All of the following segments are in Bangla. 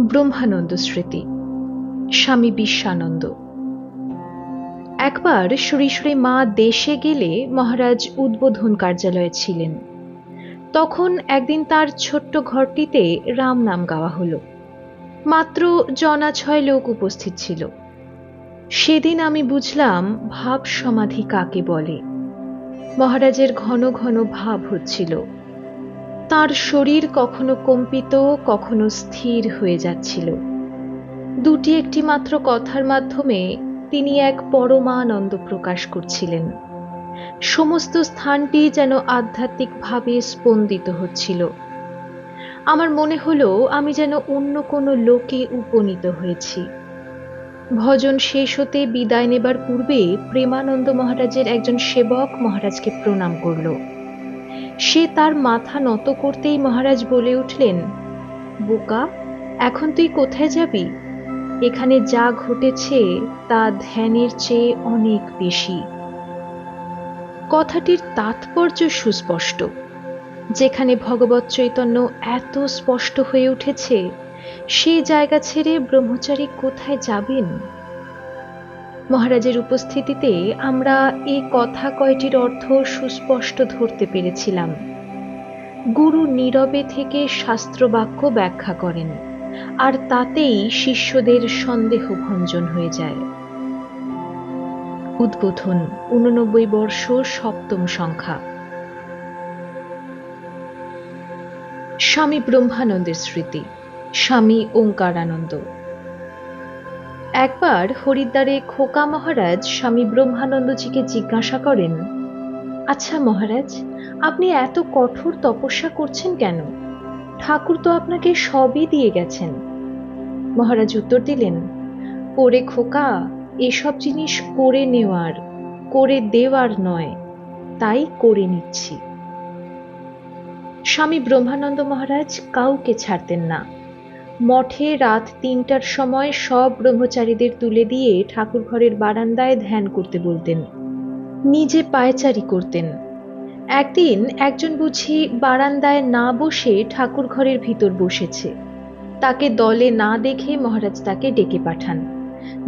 ব্রহ্মানন্দ স্মৃতি। স্বামী বিশ্বানন্দ একবার শ্রী শ্রী মা দেশে গেলে মহারাজ উদ্বোধন কার্যালয়ে ছিলেন। তখন একদিন তার ছোট্ট ঘরটিতে রাম নাম গাওয়া হলো। মাত্র জনা ছয় লোক উপস্থিত ছিল। সেদিন আমি বুঝলাম ভাব সমাধি কাকে বলে। মহারাজের ঘন ঘন ভাব হচ্ছিল। তার শরীর কখনো কম্পিত, কখনো স্থির হয়ে যাচ্ছিল। দুটি একটি মাত্র কথার মাধ্যমে তিনি এক পরমানন্দ প্রকাশ করছিলেন। সমস্ত স্থানটি যেন আধ্যাত্মিকভাবে স্পন্দিত হচ্ছিল। আমার মনে হলো আমি যেন অন্য কোনো লোকে উপনীত হয়েছি। ভজন শেষ হতে বিদায় নেবার পূর্বে প্রেমানন্দ মহারাজের একজন সেবক মহারাজকে প্রণাম করল। সে তার মাথা নত করতেই মহারাজ বলে উঠলেন, বোকা, এখন তুই কোথায় যাবি? এখানে যা ঘটেছে তা ধ্যানের চেয়ে অনেক বেশি। কথাটির তাৎপর্য সুস্পষ্ট। যেখানে ভগবত চৈতন্য এত স্পষ্ট হয়ে উঠেছে সেই জায়গা ছেড়ে ব্রহ্মচারী কোথায় যাবেন? মহারাজের উপস্থিতিতে আমরা এই কথা কয়টির অর্থ সুস্পষ্ট ধরতে পেরেছিলাম। গুরু নীরবে থেকে শাস্ত্রবাক্য ব্যাখ্যা করেন, আর তাতেই শিষ্যদের সন্দেহ ভঞ্জন হয়ে যায়। উদ্বোধন, উননব্বই বর্ষ সপ্তম সংখ্যা। স্বামী ব্রহ্মানন্দের স্মৃতি, স্বামী ওঙ্কারানন্দ। একবার হরিদ্বারে খোকা মহারাজ স্বামী ব্রহ্মানন্দজিকে জিজ্ঞাসা করেন আচ্ছা মহারাজ, আপনি এত কঠোর তপস্যা করছেন কেন? ঠাকুর তো আপনাকে সবই দিয়ে গেছেন। মহারাজ উত্তর দিলেন ওরে খোকা, এসব জিনিস করে নেওয়ার, করে দেওয়ার নয়, তাই করে নিচ্ছি। স্বামী ব্রহ্মানন্দ মহারাজ কাউকে ছাড়তেন না। মঠে রাত তিনটার সময় সব ব্রহ্মচারীদের তুলে দিয়ে ঠাকুর ঘরের বারান্দায় ধ্যান করতে বলতেন, নিজে পায়চারি করতেন। একদিন একজন বুঝি বারান্দায় না বসে ঠাকুর ঘরের ভিতর বসেছে। তাকে দলে না দেখে মহারাজ তাকে ডেকে পাঠান।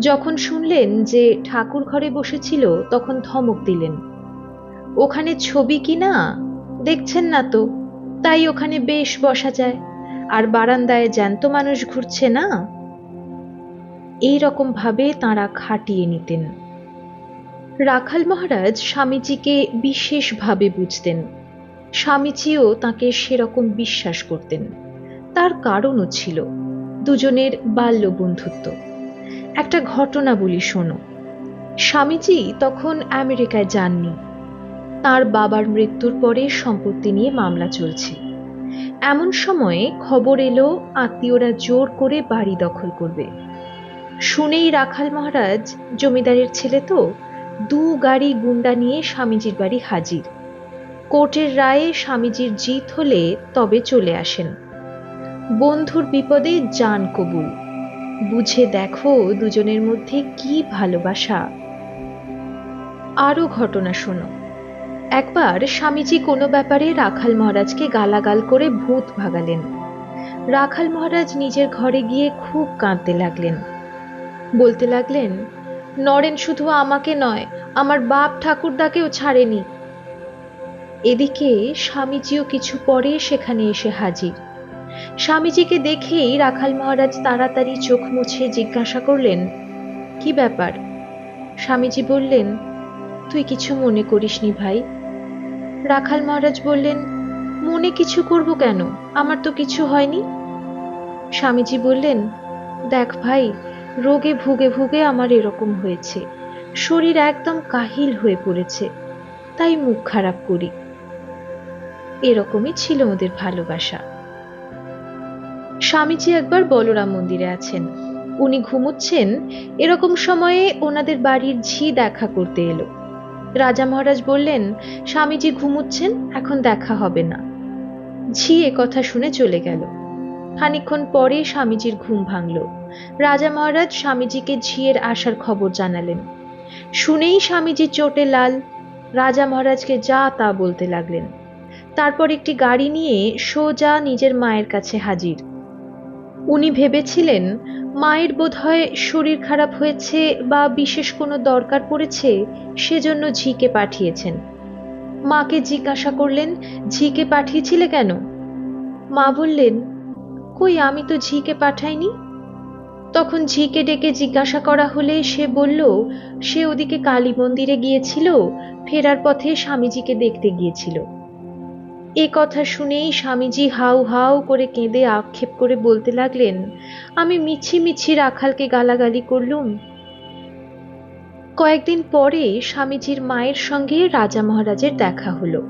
যখন শুনলেন যে ঠাকুর ঘরে বসেছিল, তখন ধমক দিলেন, ওখানে ছবি কি না? দেখছেন না তো, তাই ওখানে বেশ বসা যায়। আর বারান্দায় জ্যান্ত মানুষ ঘুরছে না? এই রকম ভাবে তাঁরা খাটিয়ে নিতেন। রাখাল মহারাজ স্বামীজিকে বিশেষভাবে বুঝতেন। স্বামীজিও তাকে সেরকম বিশ্বাস করতেন। তার কারণও ছিল দুজনের বাল্য বন্ধুত্ব একটা ঘটনা বলি শোনো। স্বামীজি তখন আমেরিকায় যাননি। তার বাবার মৃত্যুর পরে সম্পত্তি নিয়ে মামলা চলছে। এমন সময়ে খবর এলো, আত্মীয়রা জোর করে বাড়ি দখল করবে। শুনেই রাখাল মহারাজ, জমিদারের ছেলে তো, দু গাড়ি গুন্ডা নিয়ে স্বামীজির বাড়ি হাজির। কোর্টের রায়ে স্বামীজির জিত হলে তবে চলে আসেন। বন্ধুর বিপদে যান কবুল। বুঝে দেখো দুজনের মধ্যে কি ভালোবাসা। আরও ঘটনা শোনো। একবার স্বামীজি কোনো ব্যাপারে রাখাল মহারাজকে গালাগাল করে ভূত ভাগালেন। রাখাল মহারাজ নিজের ঘরে গিয়ে খুব কাঁদতে লাগলেন। বলতে লাগলেন, নরেন শুধু আমাকে নয়, আমার বাপ ঠাকুরদাকেও ছাড়েনি। এদিকে স্বামীজিও কিছু পরে সেখানে এসে হাজির। স্বামীজিকে দেখেই রাখাল মহারাজ তাড়াতাড়ি চোখ মুছে জিজ্ঞাসা করলেন, কি ব্যাপার? স্বামীজি বললেন, তুই কিছু মনে করিসনি ভাই রাখাল মহারাজ বললেন, মনে কিছু করব কেন? আমার তো কিছু হয়নি। স্বামীজি বললেন, দেখ ভাই, রোগে ভুগে ভুগে আমার এরকম হয়েছে। শরীর একদম কাহিল হয়ে পড়েছে, তাই মুখ খারাপ করি। এরকমই ছিল ওদের ভালোবাসা। স্বামীজি একবার বলরাম মন্দিরে আছেন। উনি ঘুমুচ্ছেন, এরকম সময়ে ওনাদের বাড়ির ঝি দেখা করতে এলো। রাজা মহারাজ বললেন, স্বামীজি ঘুমুচ্ছেন, এখন দেখা হবে না। ঝি এ কথা শুনে চলে গেল। খানিক্ষণ পরে স্বামীজির ঘুম ভাঙল। রাজা মহারাজ স্বামীজিকে ঝিয়ের আসার খবর জানালেন। শুনেই স্বামীজি চোটে লাল, রাজা মহারাজকে যা তা বলতে লাগলেন। তারপর একটি গাড়ি নিয়ে সোজা নিজের মায়ের কাছে হাজির। উনি ভেবেছিলেন মায়ের বোধহয় শরীর খারাপ হয়েছে বা বিশেষ কোনো দরকার পড়েছে, সেজন্য ঝিকে পাঠিয়েছেন। মাকে জিজ্ঞাসা করলেন, ঝিকে পাঠিয়েছিলে কেন? মা বললেন, কই, আমি তো ঝিকে পাঠাইনি। তখন ঝিকে ডেকে জিজ্ঞাসা করা হলে সে বলল, সে ওদিকে কালী মন্দিরে গিয়েছিল, ফেরার পথে স্বামীজিকে দেখতে গিয়েছিল। এ কথা শুনেই স্বামীজি হাউ হাউ করে কেঁদে আক্ষেপ করে বলতে লাগলেন, আমি মিছি মিছি রাখালকে গালাগালি করলুম। কয়েকদিন পরে স্বামীজির মায়ের সঙ্গে রাজা মহারাজের দেখা হলো।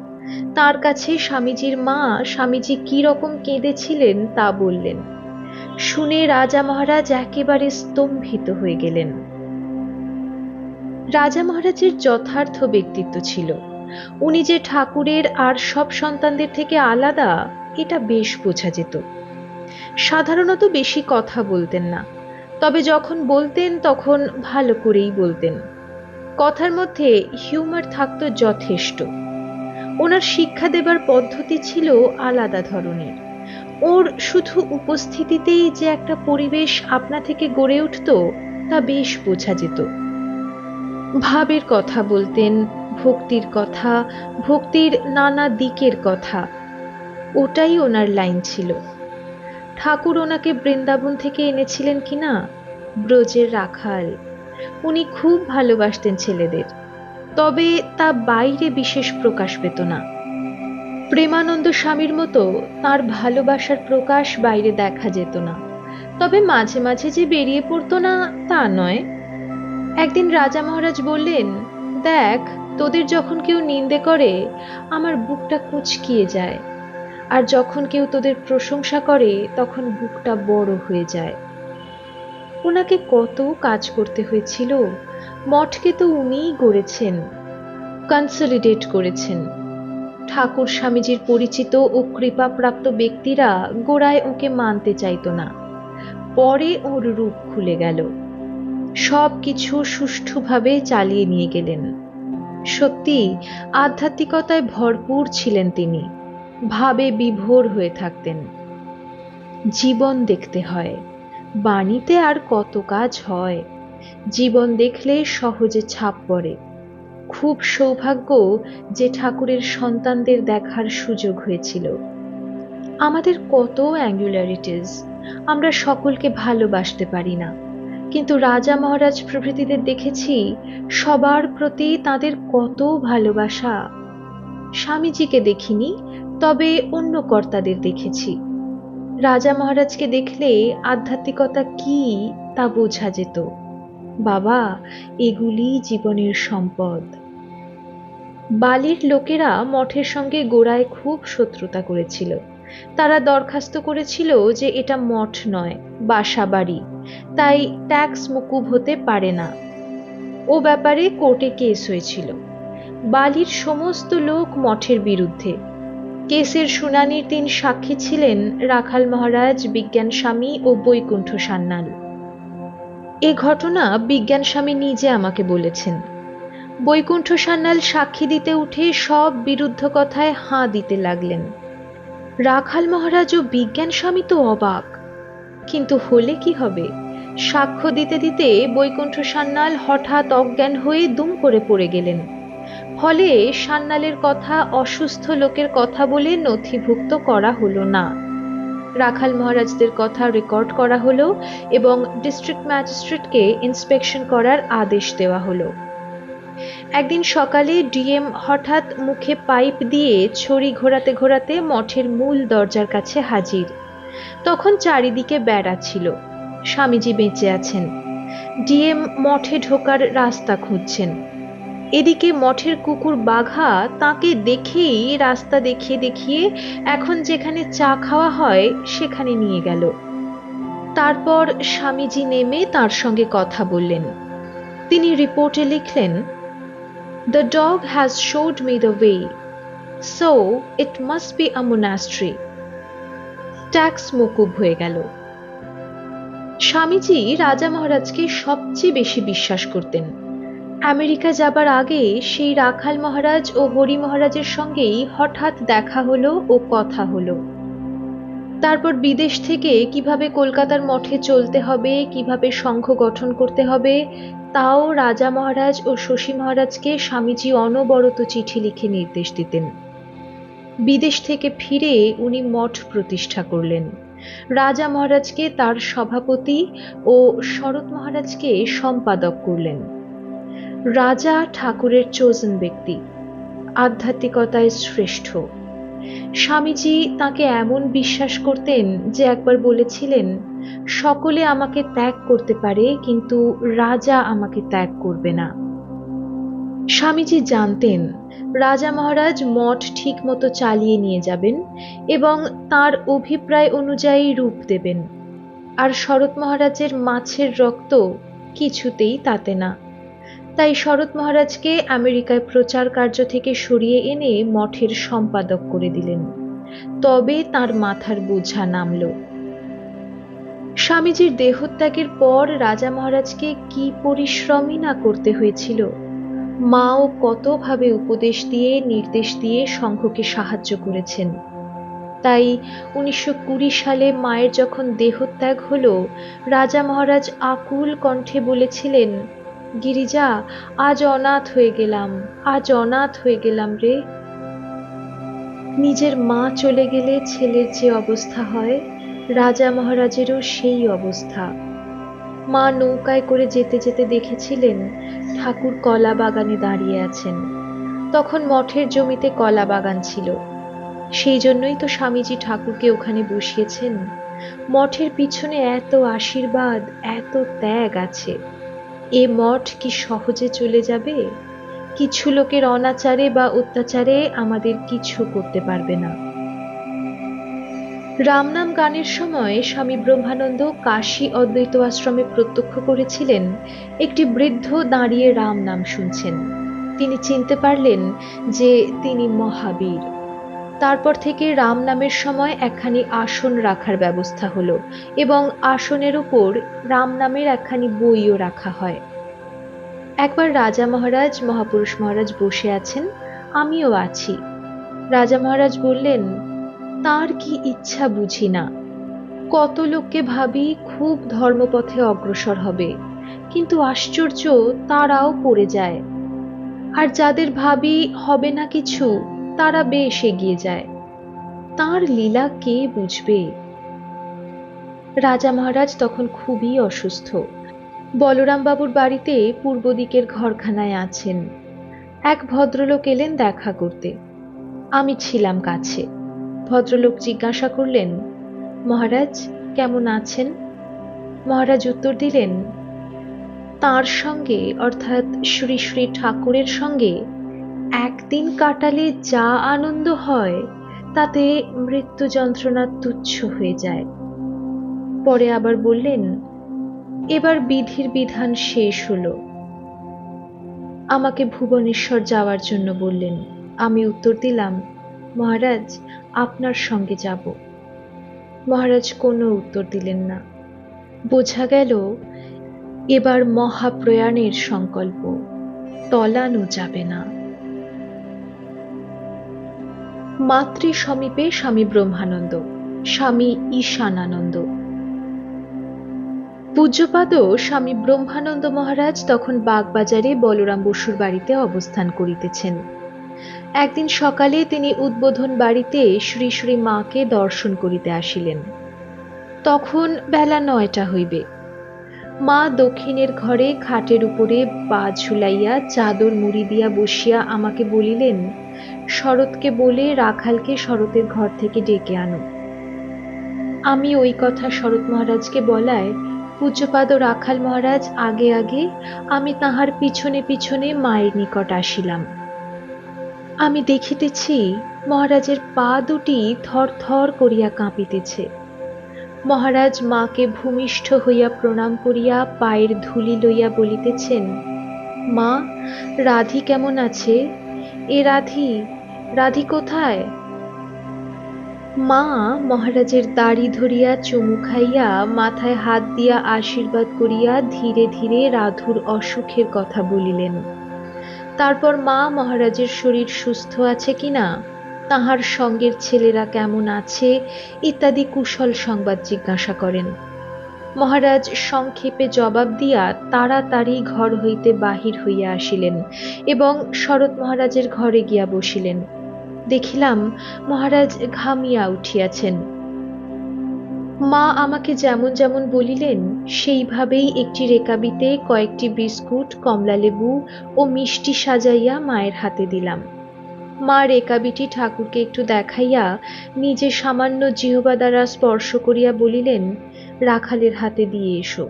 তার কাছে স্বামীজির মা স্বামীজি কি রকম কেঁদেছিলেন তা বললেন। শুনে রাজা মহারাজ একেবারে স্তম্ভিত হয়ে গেলেন। রাজা মহারাজের যথার্থ ব্যক্তিত্ব ছিল। উনি যে ঠাকুরের আর সব সন্তানদের থেকে আলাদা, এটা বেশ বোঝা যেত। সাধারণত বেশি কথা বলতেন না, তবে যখন বলতেন তখন ভালো করেই বলতেন। কথার মধ্যে হিউমার থাকতো যথেষ্ট। ওনার শিক্ষা দেবার পদ্ধতি ছিল আলাদা ধরনের। ওর শুধু উপস্থিতিতেই যে একটা পরিবেশ আপনা থেকে গড়ে উঠত, তা বেশ বোঝা যেত। ভাবের কথা বলতেন ভক্তির কথা, ভক্তির নানা দিকের কথা। ওটাই ওনার লাইন ছিল। ঠাকুর ওনাকে বৃন্দাবন থেকে এনেছিলেন কিনা? ব্রজের রাখাল। উনি খুব ভালোবাসতেন ছেলেদের। তবে তা বাইরে বিশেষ প্রকাশ পেত না। প্রেমানন্দ স্বামীর মতো তার ভালোবাসার প্রকাশ বাইরে দেখা যেত না। তবে মাঝে মাঝে যে বেরিয়ে পড়তো না, তা নয়। একদিন রাজা মহারাজ বললেন, দেখ তোদের যখন কেউ নিন্দে করে, আমার বুকটা কুচকিয়ে যায়। আর যখন কেউ তোদের প্রশংসা করে, তখন বুকটা বড় হয়ে যায়। ওনাকে কত কাজ করতে হয়েছিল। মঠকে তো উনিই গড়েছেন কনসলিডেট করেছেন। ঠাকুর স্বামীজির পরিচিত ও কৃপাপ্রাপ্ত ব্যক্তিরা গোড়ায় ওকে মানতে চাইত না। পরে ওর রূপ খুলে গেল। সব কিছু সুষ্ঠুভাবে চালিয়ে নিয়ে গেলেন। সত্যি, আধ্যাত্মিকতায় ভরপুর ছিলেন তিনি। ভাবে বিভোর হয়ে থাকতেন। জীবন দেখতে হয়। বাণীতে আর কত কাজ হয়। জীবন দেখলে সহজে ছাপ পড়ে। খুব সৌভাগ্য যে ঠাকুরের সন্তানদের দেখার সুযোগ হয়েছিল। আমাদের কত অ্যাঙ্গুলারিটিস, আমরা সকলকে ভালোবাসতে পারি না। কিন্তু রাজা মহারাজ প্রভৃতিদের দেখেছি, সবার প্রতি তাদের কত ভালোবাসা। স্বামীজিকে দেখিনি, তবে অন্য কর্তাদের দেখেছি। রাজা মহারাজকে দেখলে আধ্যাত্মিকতা কি তা বোঝা যেত। বাবা, এগুলি জীবনের সম্পদ। বালির লোকেরা মঠের সঙ্গে গোড়ায় খুব শত্রুতা করেছিল। তারা দরখাস্ত করেছিল যে এটা মঠ নয়, বাসা বাড়ি। তাই ট্যাক্স মুকুব হতে পারে না। ও ব্যাপারে কোর্টে কেস হয়েছিল। বালির সমস্ত লোক মঠের বিরুদ্ধে। কেসের শুনানির দিন সাক্ষী ছিলেন রাখাল মহারাজ, বিজ্ঞান স্বামী ও বৈকুণ্ঠ সান্যাল। এ ঘটনা বিজ্ঞান স্বামী নিজে আমাকে বলেছেন। বৈকুণ্ঠ সান্যাল সাক্ষী দিতে উঠে সব বিরুদ্ধ কথায় হাঁ দিতে লাগলেন। রাখাল মহারাজ ও বিজ্ঞান স্বামী তো অবাক। কিন্তু হলে কি হবে? সাক্ষ্য দিতে দিতে বৈকুণ্ঠ সান্যাল হঠাৎ অজ্ঞান হয়ে দুম করে পড়ে গেলেন। ফলে সান্যালের কথা অসুস্থ লোকের কথা বলে নথিভুক্ত করা হলো না। রাখাল মহারাজদের কথা রেকর্ড করা হলো এবং ডিস্ট্রিক্ট ম্যাজিস্ট্রেটকে ইন্সপেকশন করার আদেশ দেওয়া হলো। একদিন সকালে ডিএম হঠাৎ মুখে পাইপ দিয়ে ছড়ি ঘোরাতে ঘোরাতে মঠের মূল দরজার কাছে হাজির। তখন চারিদিকে বেড়া ছিল। স্বামীজি বেঁচে আছেন। ডিএম মঠে ঢোকার রাস্তা খুঁজছেন। এদিকে মঠের কুকুর বাঘা তাকে দেখেই রাস্তা দেখিয়ে দেখিয়ে এখন যেখানে চা খাওয়া হয় সেখানে নিয়ে গেল। তারপর স্বামীজি নেমে তার সঙ্গে কথা বললেন। তিনি রিপোর্টে লিখলেন the dog has showed me the way so it must be a monastery tax মকুব হয়ে গেল। স্বামীজি রাজা মহারাজকে সবচেয়ে বেশি বিশ্বাস করতেন। আমেরিকা যাবার আগে সেই রাখাল মহারাজ ও হরি মহারাজের সঙ্গেই হঠাৎ দেখা হলো ও কথা হলো। তারপর বিদেশ থেকে কীভাবে কলকাতার মঠে চলতে হবে, কীভাবে সংঘ গঠন করতে হবে, তাও রাজা মহারাজ ও শশী মহারাজকে স্বামীজি অনবরত চিঠি লিখে নির্দেশ দিতেন। বিদেশ থেকে ফিরে উনি মঠ প্রতিষ্ঠা করলেন। রাজা মহারাজকে তার সভাপতি ও শরৎ মহারাজকে সম্পাদক করলেন। রাজা ঠাকুরের চোজন ব্যক্তি, আধ্যাত্মিকতায় শ্রেষ্ঠ। স্বামীজি তাকে এমন বিশ্বাস করতেন যে একবার বলেছিলেন, সকলে আমাকে ত্যাগ করতে পারে, কিন্তু রাজা আমাকে ত্যাগ করবে না। স্বামীজি জানতেন রাজা মহারাজ মঠ ঠিক মতো চালিয়ে নিয়ে যাবেন এবং তার অভিপ্রায় অনুযায়ী রূপ দেবেন। আর শরৎ মহারাজের মাছের রক্ত কিছুতেই তাতে না। তাই শরৎ মহারাজকে আমেরিকায় প্রচার কার্য থেকে সরিয়ে এনে মঠের সম্পাদক করে দিলেন। তবে তার মাথার বোঝা নামল। স্বামীজির দেহত্যাগের পর রাজা মহারাজকে কি পরিশ্রমই না করতে হয়েছিল? মাও কতভাবে উপদেশ দিয়ে, নির্দেশ দিয়ে সংঘকে সাহায্য করেছেন। তাই উনিশশো কুড়ি সালে মায়ের যখন দেহত্যাগ হলো, রাজা মহারাজ আকুল কণ্ঠে বলেছিলেন, গিরিজা, আজ অনাথ হয়ে গেলাম, আজ অনাথ হয়ে গেলাম রে। নিজের মা চলে গেলে ছেলের যে অবস্থা হয়, রাজা মহারাজেরও সেই অবস্থা। মা নৌকায় করে যেতে যেতে দেখেছিলেন ঠাকুর কলা বাগানে দাঁড়িয়ে আছেন। তখন মঠের জমিতে কলা বাগান ছিল। সেই জন্যই তো স্বামীজি ঠাকুরকে ওখানে বসিয়েছেন। মঠের পিছনে এত আশীর্বাদ, এত ত্যাগ আছে। এ মঠ কি সহজে চলে যাবে? কিছু লোকের অনাচারে বা অত্যাচারে আমাদের কিছু করতে পারবে না। রামনাম গানের সময় স্বামী ব্রহ্মানন্দ কাশী অদ্বৈত আশ্রমে প্রত্যক্ষ করেছিলেন। একটি বৃদ্ধ দাঁড়িয়ে রাম নাম শুনছেন। তিনি চিনতে পারলেন যে তিনি মহাবীর। তারপর থেকে রাম নামের সময় একখানি আসন রাখার ব্যবস্থা হলো এবং আসনের উপর রাম নামের একখানি বইও রাখা হয়। একবার রাজা মহারাজ, মহাপুরুষ মহারাজ বসে আছেন। আমিও আছি। রাজা মহারাজ বললেন তার কি ইচ্ছা বুঝি না। কত লোককে ভাবি খুব ধর্মপথে অগ্রসর হবে, কিন্তু আশ্চর্য তারাও পড়ে যায়। আর যাদের ভাবি হবে না কিছু, তারা বেশ এগিয়ে যায়। তার লীলা কে বুঝবে? রাজা মহারাজ তখন খুবই অসুস্থ। বলরাম বাবুর বাড়িতে পূর্ব দিকের ঘরখানায় আছেন। এক ভদ্রলোক এলেন দেখা করতে। আমি ছিলাম কাছে। ভদ্রলোক জিজ্ঞাসা করলেন, মহারাজ, কেমন আছেন? মহারাজ উত্তর দিলেন, তার সঙ্গে, অর্থাৎ শ্রী শ্রী ঠাকুরের সঙ্গে একদিন কাটালে যা আনন্দ হয়, তাতে মৃত্যু যন্ত্রণা তুচ্ছ হয়ে যায়। পরে আবার বললেন, এবার বিধির বিধান শেষ হলো। আমাকে ভুবনেশ্বর যাওয়ার জন্য বললেন। আমি উত্তর দিলাম, মহারাজ আপনার সঙ্গে যাব। মহারাজ কোনো উত্তর দিলেন না। বোঝা গেল, এবার মহাপ্রয়াণের সংকল্প। তলানো যাবে না। মাতৃ সমীপে স্বামী ব্রহ্মানন্দ, স্বামী ঈশানানন্দ। পূজ্যপাদ স্বামী ব্রহ্মানন্দ মহারাজ তখন বাগবাজারে বলরাম বসুর বাড়িতে অবস্থান করিতেছেন। একদিন সকালে তিনি উদ্বোধন বাড়িতে শ্রী শ্রী মাকে দর্শন করিতে আসিলেন। তখন বেলা নয়টা হইবে। মা দক্ষিণের ঘরে খাটের উপরে পা ঝুলাইয়া চাদর মুড়ি দিয়া বসিয়া আমাকে বলিলেন, শরৎকে বলে রাখালকে শরতের ঘর থেকে ডেকে আনো। আমি ওই কথা শরৎ মহারাজকে বলায় পূজ্যপাদ রাখাল মহারাজ আগে আগে আমি তাহার পিছনে পিছনে মায়ের নিকট আসিলাম। আমি দেখিতেছি মহারাজের পা দুটি থর থর করিয়া কাঁপিতেছে। মহারাজ মাকে ভূমিষ্ঠ হইয়া প্রণাম করিয়া পায়ের ধুলি লইয়া বলিতেছেন, মা, রাধি কেমন আছে? এ রাধি রাধি কোথায়? মা মহারাজের দাড়ি ধরিয়া চুমু খাইয়া মাথায় হাত দিয়া আশীর্বাদ করিয়া ধীরে ধীরে রাধুর অসুখের কথা বলিলেন। তারপর মা মহারাজের শরীর সুস্থ আছে কিনা, তাহার সঙ্গের ছেলেরা কেমন আছে, ইত্যাদি কুশল সংবাদ জিজ্ঞাসা করেন। মহারাজ সংক্ষেপে জবাব দিয়া তাড়াতাড়ি ঘর হইতে বাহির হইয়া আসিলেন এবং শরৎ মহারাজের ঘরে গিয়া বসিলেন। দেখিলাম মহারাজ ঘামিয়া উঠিয়াছেন। মা আমাকে যেমন যেমন বলিলেন, সেইভাবেই একটি রেকাবিতে কয়েকটি বিস্কুট কমলালেবু ও মিষ্টি সাজাইয়া মায়ের হাতে দিলাম। মা রেকাবিটি ঠাকুরকে একটু দেখাইয়া নিজে সামান্য জিহবা দ্বারা স্পর্শ করিয়া বলিলেন, রাখালের হাতে দিয়ে এসো।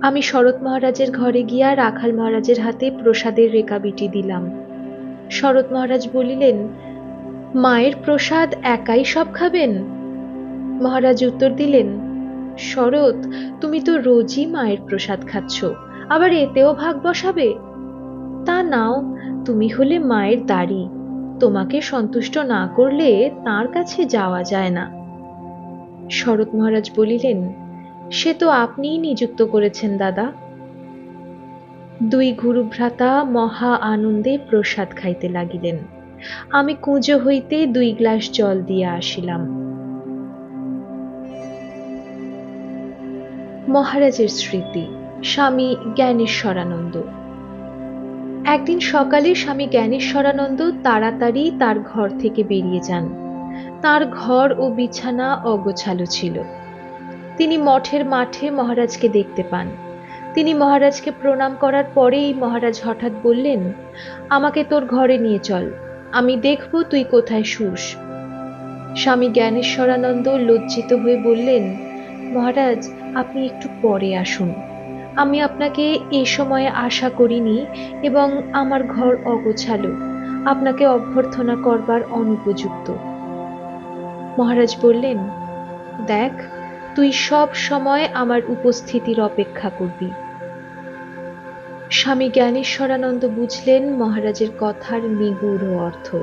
আমি শরৎ মহারাজের ঘরে গিয়া রাখাল মহারাজের হাতে প্রসাদের রেকাবিটি দিলাম। শরৎ মহারাজ বলিলেন, মায়ের প্রসাদ একাই সব খাবেন? মহারাজ উত্তর দিলেন, শরৎ, তুমি তো রোজই মায়ের প্রসাদ খাচ্ছ, আবার এতেও ভাগ বসাবে? তা নাও, তুমি হলে মায়ের দাড়ি, তোমাকে সন্তুষ্ট না করলে তার কাছে যাওয়া যায় না। শরৎ মহারাজ বলিলেন, সে তো আপনিই নিযুক্ত করেছেন দাদা। দুই গুরুভ্রাতা মহা আনন্দে প্রসাদ খাইতে লাগিলেন। আমি কুঁজো হইতে দুই গ্লাস জল দিয়া আসিলাম। মহারাজের স্মৃতি, স্বামী জ্ঞানেশ্বরানন্দ। একদিন সকালে স্বামী জ্ঞানেশ্বরানন্দ তাড়াতাড়ি তার ঘর থেকে বেরিয়ে যান। তার ঘর ও বিছানা অগোছালো ছিল। তিনি মঠের মাঠে মহারাজকে দেখতে পান। তিনি মহারাজকে প্রণাম করার পরেই মহারাজ হঠাৎ বললেন, আমাকে তোর ঘরে নিয়ে চল, আমি দেখব তুই কোথায় শুস। স্বামী জ্ঞানেশ্বরানন্দ লজ্জিত হয়ে বললেন, মহারাজ আপনি একটু পরে আসুন। আমি আপনাকে এ সময়ে আশা করিনি এবং আমার ঘর অগোছালো। আপনাকে অভ্যর্থনা করবার অনুপযুক্ত। মহারাজ বললেন, দেখ, তুই সব সময় আমার উপস্থিতির অপেক্ষা করবি। স্বামী জ্ঞানেশ্বরানন্দ বুঝলেন মহারাজের কথার নিগুড় অর্থ।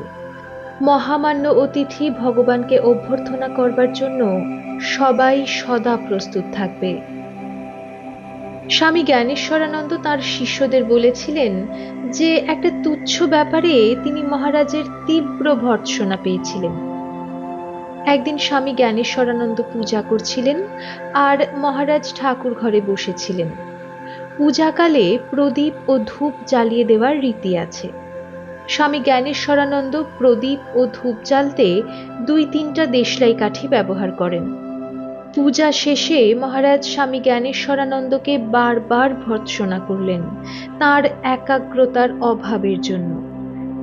মহামান্য অতিথি ভগবানকে অভ্যর্থনা করবার জন্য সবাই সদা প্রস্তুত থাকবে। স্বামী জ্ঞানেশ্বরানন্দ তার শিষ্যদের বলেছিলেন যে, একটা তুচ্ছ ব্যাপারে তিনি মহারাজের তীব্র ভর্ৎসনা পেয়েছিলেন। একদিন স্বামী জ্ঞানেশ্বরানন্দ পূজা করছিলেন আর মহারাজ ঠাকুর ঘরে বসেছিলেন। পূজাকালে প্রদীপ ও ধূপ জ্বালিয়ে দেওয়ার রীতি আছে। স্বামী জ্ঞানেশ্বরানন্দ, প্রদীপ ও ধূপ জ্বালতে দুই তিনটা দেশলাই কাঠি ব্যবহার করেন। পূজা শেষে মহারাজ স্বামী জ্ঞানেশ্বরানন্দকে বারবার ভর্ৎসনা করলেন তার একাগ্রতার অভাবের জন্য।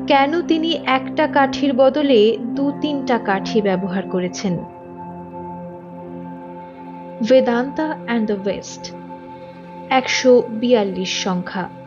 কেন তিনি একটা কাঠির বদলে দু তিনটা কাঠি ব্যবহার করেছেন? বেদান্তা অ্যান্ড দ্য ওয়েস্ট, একশো বিয়াল্লিশ সংখ্যা।